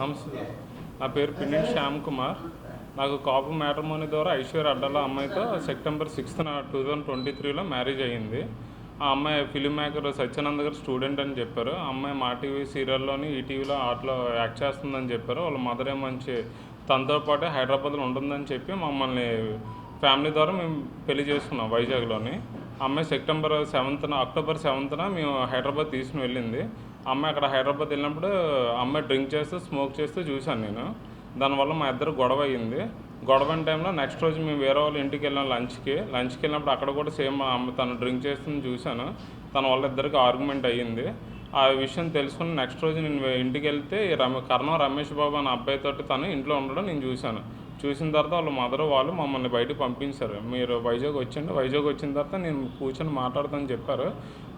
నమస్తే. నా పేరు పిన్నింటి శ్యామ్ కుమార్. నాకు కాపు మ్యాట్రిమోనీ ద్వారా ఐశ్వర్య అడ్డాల అమ్మాయితో September sixth two thousand twenty త్రీలో మ్యారేజ్ అయ్యింది. ఆ అమ్మాయి ఫిలిం మేకర్ సత్యానంద్ గారు స్టూడెంట్ అని చెప్పారు. ఆ అమ్మాయి మా టీవీ సీరియల్లోని ఈటీవీలో ఆటలో యాక్ట్ చేస్తుందని చెప్పారు. వాళ్ళ మదర్ ఏ మంచి తనతో పాటు హైదరాబాద్లో ఉంటుందని చెప్పి మమ్మల్ని ఫ్యామిలీ ద్వారా మేము పెళ్ళి చేసుకున్నాం వైజాగ్లోని. అమ్మాయి సెప్టెంబర్ సెవెంత్న అక్టోబర్ సెవెంత్న మేము హైదరాబాద్ తీసుకుని వెళ్ళింది. అమ్మాయి అక్కడ హైదరాబాద్ వెళ్ళినప్పుడు అమ్మాయి డ్రింక్ చేస్తూ స్మోక్ చేస్తూ చూశాను నేను. దానివల్ల మా ఇద్దరు గొడవ అయ్యింది. గొడవ టైంలో నెక్స్ట్ రోజు మేము వేరే వాళ్ళ ఇంటికి వెళ్ళాం లంచ్కి. లంచ్కి వెళ్ళినప్పుడు అక్కడ కూడా సేమ్ అమ్మ తను డ్రింక్ చేస్తుంది చూశాను. తన వాళ్ళ ఇద్దరికి ఆర్గ్యుమెంట్ అయ్యింది. ఆ విషయం తెలుసుకుని నెక్స్ట్ రోజు నేను ఇంటికి వెళ్తే రమ కర్ణం రమేష్ బాబు అనే అబ్బాయితో తను ఇంట్లో ఉండడం నేను చూశాను. చూసిన తర్వాత వాళ్ళ మదర్ వాళ్ళు మమ్మల్ని బయటకు పంపించారు. మీరు వైజాగ్ వచ్చిండి వైజాగ్ వచ్చిన తర్వాత నేను కూర్చొని మాట్లాడతానని చెప్పారు.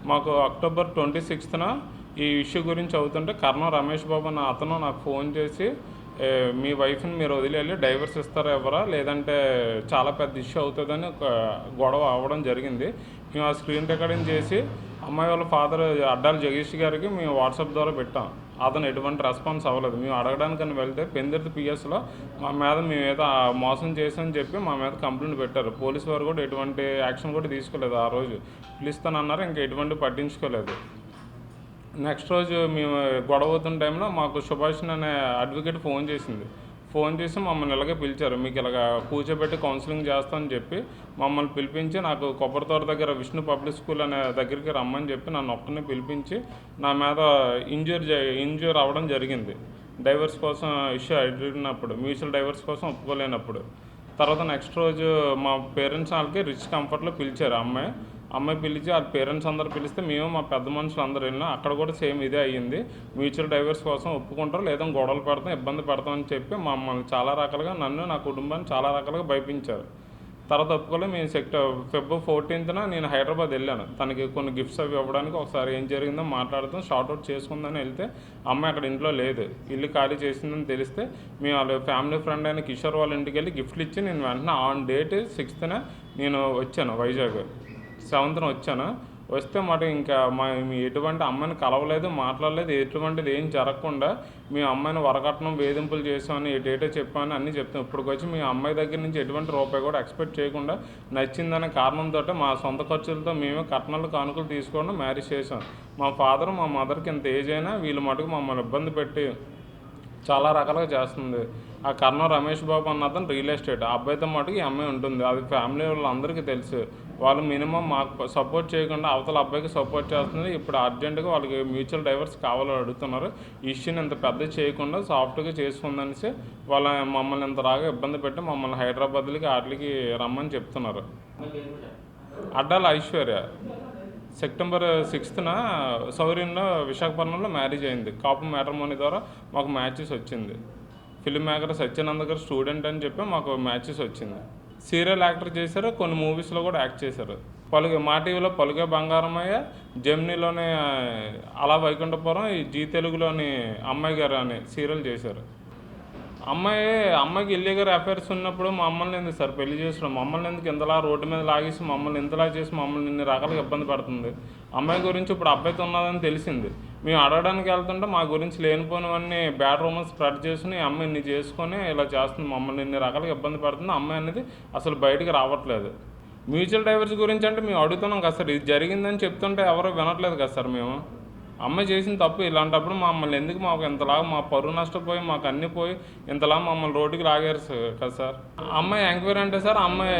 మాకు అక్టోబర్ ట్వంటీ సిక్స్త్న ఈ ఇష్యూ గురించి అవుతుంటే కర్ణం రమేష్ బాబు అన్న అతను నాకు ఫోన్ చేసి మీ వైఫ్ని మీరు వదిలేళ్ళి డైవర్స్ ఇస్తారా ఎవరా? లేదంటే చాలా పెద్ద ఇష్యూ అవుతుందని ఒక గొడవ అవ్వడం జరిగింది. మేము ఆ స్క్రీన్ రికార్డింగ్ చేసి అమ్మాయి వాళ్ళ ఫాదర్ అడ్డాలి జగదీష్ గారికి మేము వాట్సాప్ ద్వారా పెట్టాం. అతను ఎటువంటి రెస్పాన్స్ అవ్వలేదు. మేము అడగడానికని వెళ్తే పెందిర్తి పిఎస్లో మా మీద మేము ఏదో మోసం చేసామని చెప్పి మా మీద కంప్లైంట్ పెట్టారు. పోలీసు వారు కూడా ఎటువంటి యాక్షన్ కూడా తీసుకోలేదు ఆ రోజు. పిలుస్తానన్నారు ఇంకా ఎటువంటి పట్టించుకోలేదు. నెక్స్ట్ రోజు మేము గొడవ అవుతున్న టైంలో మాకు సుభాష్ అనే అడ్వకేట్ ఫోన్ చేసింది. ఫోన్ చేసి మమ్మల్ని ఇలాగే పిలిచారు. మీకు ఇలాగ కూర్చోబెట్టి కౌన్సిలింగ్ చేస్తామని చెప్పి మమ్మల్ని పిలిపించి నాకు కొబ్బరితోట దగ్గర విష్ణు పబ్లిక్ స్కూల్ అనే దగ్గరికి రమ్మని చెప్పి నన్ను ఒక్కరిని పిలిపించి నా మీద ఇంజూర్ ఇంజూర్ అవ్వడం జరిగింది. డైవర్స్ కోసం ఇష్యూ అడిగినప్పుడు మ్యూచువల్ డైవర్స్ కోసం ఒప్పుకోలేనప్పుడు. తర్వాత నెక్స్ట్ రోజు మా పేరెంట్స్ వాళ్ళకి రిచ్ కంఫర్ట్లో పిలిచారు అమ్మాయి. అమ్మాయి పిలిచి వాళ్ళ పేరెంట్స్ అందరు పిలిస్తే మేము మా పెద్ద మనుషులు అందరూ వెళ్ళినా అక్కడ కూడా సేమ్ ఇదే అయ్యింది. మ్యూచువల్ డైవర్స్ కోసం ఒప్పుకుంటారు లేదా గొడవలు పెడతాం ఇబ్బంది పెడతామని చెప్పి మమ్మల్ని చాలా రకాలుగా నన్ను నా కుటుంబాన్ని చాలా రకాలుగా భయపించారు. తర్వాత ఒప్పుకోలే మేము సెక్టర్ ఫిబ్రవరి ఫోర్టీన్త్న నేను హైదరాబాద్ వెళ్ళాను. తనకి కొన్ని గిఫ్ట్స్ అవి ఇవ్వడానికి ఒకసారి ఏం జరిగిందో మాట్లాడుతాం షార్ట్ అవుట్ చేసుకుందని వెళ్తే అమ్మాయి అక్కడ ఇంట్లో లేదు. ఇల్లు ఖాళీ చేసిందని తెలిస్తే మేము వాళ్ళ ఫ్యామిలీ ఫ్రెండ్ అయిన కిషోర్ వాళ్ళ ఇంటికి వెళ్ళి గిఫ్ట్లు ఇచ్చి నేను వెంటనే ఆన్ డేట్ సిక్స్త్న నేను వచ్చాను వైజాగ్. సెవెంత్న వచ్చాను. వస్తే మాట ఇంకా మా ఎటువంటి అమ్మాయిని కలవలేదు మాట్లాడలేదు ఎటువంటిది ఏం జరగకుండా మీ అమ్మాయిని వరకట్నం వేధింపులు చేసామని డేటా చెప్పామని అన్నీ చెప్తాం. ఇప్పటికి వచ్చి మీ అమ్మాయి దగ్గర నుంచి ఎటువంటి రూపాయి కూడా ఎక్స్పెక్ట్ చేయకుండా నచ్చిందనే కారణంతో మా సొంత ఖర్చులతో మేమే కట్నాలు కానుకలు తీసుకోవడం మ్యారేజ్ చేసాం మా ఫాదర్ మా మదర్కి ఇంత ఏజ్ అయినా వీళ్ళు మటుకు మమ్మల్ని ఇబ్బంది పెట్టి చాలా రకాలుగా చేస్తుంది. ఆ కర్ణ రమేష్ బాబు అన్న అతను రియల్ ఎస్టేట్ ఆ అబ్బాయితో మటుకు ఈ అమ్మాయి ఉంటుంది. అది ఫ్యామిలీ వాళ్ళందరికీ తెలుసు. వాళ్ళు మినిమం మాకు సపోర్ట్ చేయకుండా అవతల అబ్బాయికి సపోర్ట్ చేస్తుంది ఇప్పుడు అర్జెంటుగా వాళ్ళకి మ్యూచువల్ డైవర్స్ కావాలని అడుగుతున్నారు. ఇష్యూని ఇంత పెద్ద చేయకుండా సాఫ్ట్గా చేసుకుందనేసి వాళ్ళ మమ్మల్ని ఇంత రాగా ఇబ్బంది పెట్టి మమ్మల్ని హైదరాబాద్లకి వాటికి రమ్మని చెప్తున్నారు. అడ్డాల ఐశ్వర్య. సెప్టెంబర్ సిక్స్త్న సౌరీన్లో విశాఖపట్నంలో మ్యారేజ్ అయింది. కాపు మ్యాట్రిమోనీ ద్వారా మాకు మ్యాచెస్ వచ్చింది. ఫిల్మ్ మేకర్ సత్యానంద గారు స్టూడెంట్ అని చెప్పి మాకు మ్యాచెస్ వచ్చింది. సీరియల్ యాక్టర్ చేశారు కొన్ని మూవీస్లో కూడా యాక్ట్ చేశారు. పలుగే మా టీవీలో పలుగే బంగారమయ్య జెమ్నీలోని అలా వైకుంఠపురం ఈ జీ తెలుగులోని అమ్మాయి గారు అని సీరియల్ చేశారు. అమ్మాయి అమ్మాయికి ఇల్లీగల్ అఫైర్స్ ఉన్నప్పుడు మమ్మల్ని ఎందుకు సార్ పెళ్ళి చేసిన మమ్మల్ని ఎందుకు ఇంతలా రోడ్డు మీద లాగేసి మమ్మల్ని ఇంతలా చేసి మమ్మల్ని ఇన్ని రకాలుగా ఇబ్బంది పడుతుంది? అమ్మాయి గురించి ఇప్పుడు అబ్బాయితో ఉన్నదని తెలిసింది. మేము అడగడానికి వెళ్తుంటే మా గురించి లేనిపోయినవన్నీ బ్యాడ్ రూమర్స్ స్ప్రెడ్ చేసుకుని ఈ ఇన్ని చేసుకొని ఇలా చేస్తుంది మమ్మల్ని ఇన్ని రకాలుగా ఇబ్బంది పడుతుంది అమ్మాయి అనేది అసలు బయటకు రావట్లేదు. మ్యూచువల్ డైవర్స్ గురించి అంటే మేము అడుగుతున్నాం కదా సార్ ఇది జరిగిందని చెప్తుంటే ఎవరు వినట్లేదు కదా సార్ మేము. అమ్మాయి చేసిన తప్పు ఇలాంటప్పుడు మమ్మల్ని ఎందుకు మాకు ఇంతలాగా మా పరువు నష్టపోయి మాకు అన్నీ పోయి ఇంతలా మమ్మల్ని రోడ్డుకి లాగారు కదా సార్? అమ్మాయి ఎంక్వైరీ అంటే సార్ అమ్మాయి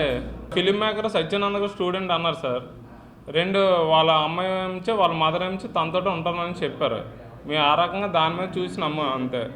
ఫిలిం మేకర్ సత్యానంద గారు స్టూడెంట్ అన్నారు సార్. రెండు వాళ్ళ అమ్మాయి నుంచి వాళ్ళ మదర్ నుంచి తనతో ఉంటానని చెప్పారు. మేము ఆ రకంగా దాని మీద చూసి నమ్మాం అంతే.